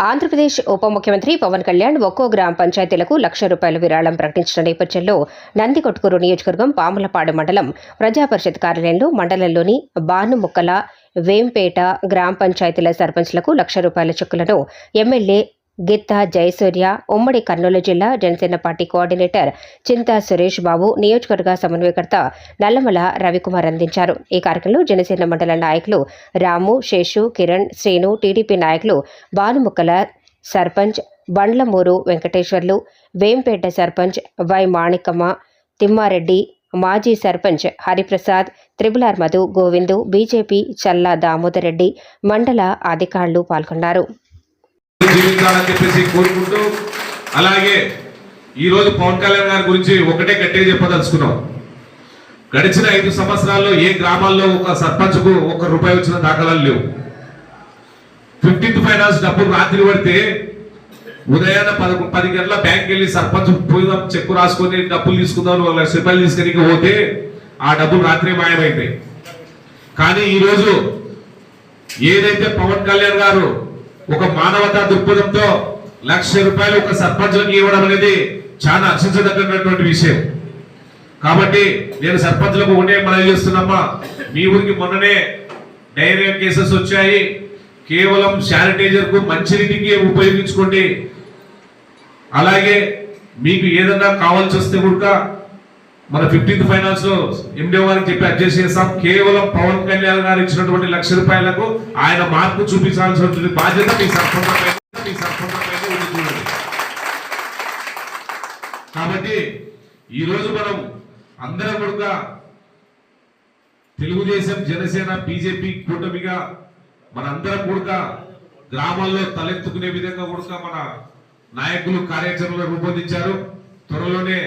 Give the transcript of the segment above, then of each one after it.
ఆంధ్రప్రదేశ్ ఉప ముఖ్యమంత్రి పవన్ కళ్యాణ్ ఒక్కో గ్రామ పంచాయతీలకు లక్ష రూపాయల విరాళం ప్రకటించిన నేపథ్యంలో నందికొట్కూరు నియోజకవర్గం పాములపాడు మండలం ప్రజాపరిషత్ కార్యాలయంలో మండలంలోని బానుముక్కల వేంపేట గ్రామ పంచాయతీల సర్పంచ్లకు లక్ష రూపాయల చెక్కులను ఎమ్మెల్యే గిత్తా జయసూర్య ఉమ్మడి కర్నూలు జిల్లా జనసేన పార్టీ కోఆర్డినేటర్ చింతా సురేష్ బాబు నియోజకవర్గ సమన్వయకర్త నల్లమల రవికుమార్ అందించారు. ఈ కార్యక్రమంలో జనసేన మండల నాయకులు రాము శేషు కిరణ్ శ్రీను టీడీపీ నాయకులు భానుముక్కల సర్పంచ్ బండ్లమూరు వెంకటేశ్వర్లు వేంపేట సర్పంచ్ వై మాణికమ్మ తిమ్మారెడ్డి మాజీ sarpanch Hariprasad triple R Madhu Govindu BJP Challa Damodar Reddy మండల అధికారులు పాల్గొన్నారు. జీవించాలని చెప్పేసి కోరుకుంటూ అలాగే ఈరోజు పవన్ కళ్యాణ్ గారి గురించి ఒకటే గట్టిగా చెప్పదలుచుకున్నాం. గడిచిన ఐదు సంవత్సరాల్లో ఏ గ్రామాల్లో ఒక సర్పంచ్కు ఒక రూపాయి వచ్చిన దాఖలాలు లేవు. ఫిఫ్టీన్త్ ఫైనాన్స్ డబ్బులు రాత్రి పడితే ఉదయాన్న పదకొ పది గంటల బ్యాంక్ వెళ్ళి సర్పంచ్ పోయిదాం చెక్కు రాసుకొని డబ్బులు తీసుకుందాం వాళ్ళ లక్ష తీసుకొని పోతే ఆ డబ్బులు రాత్రి మాయమైపోయాయి కానీ ఈరోజు ఏదైతే పవన్ కళ్యాణ్ గారు ఒక మానవతా దృక్పథంతో లక్ష రూపాయలు ఒక సర్పంచ్కి ఇవ్వడం అనేది చాలా హర్షించదగినటువంటి విషయం. కాబట్టి నేను సర్పంచులకు ఉండే మనం చేస్తున్నామా? మీ ఊరికి మొన్ననే డైరియా కేసెస్ వచ్చాయి. కేవలం శానిటైజర్కు మంచినీటికి ఉపయోగించుకోండి. అలాగే మీకు ఏదైనా కావాల్సి వస్తే కూడా మన ఫిఫ్టీన్త్ ఫైనాన్స్లో ఎండిఓ గారికి చెప్పి అడ్జస్ట్ చేస్తాం కేవలం పవన్ కళ్యాణ్ గారు ఇచ్చినటువంటి లక్ష రూపాయలకు ఆయన మార్పు చూపించాల్సినటువంటి బాధ్యత మీ సర్పంచ్ చూడండి. కాబట్టి ఈరోజు మనం అందరం కూడా తెలుగుదేశం జనసేన బీజేపీ కూటమిగా మనందరం కూడా గ్రామాల్లో తలెత్తుకునే విధంగా కూడా మన నాయకులు కార్యాచరణలు రూపొందించారు. త్వరలోనే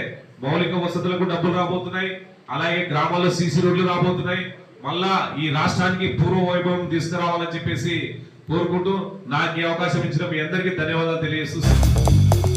మౌలిక వసతులకు డబ్బులు రాబోతున్నాయి. అలాగే గ్రామాల్లో సీసీ రోడ్లు రాబోతున్నాయి. మళ్ళా ఈ రాష్ట్రానికి పూర్వ వైభవం తీసుకురావాలని చెప్పేసి కోరుకుంటూ నాకు ఈ అవకాశం ఇచ్చిన మీ అందరికీ ధన్యవాదాలు తెలియజేస్తూ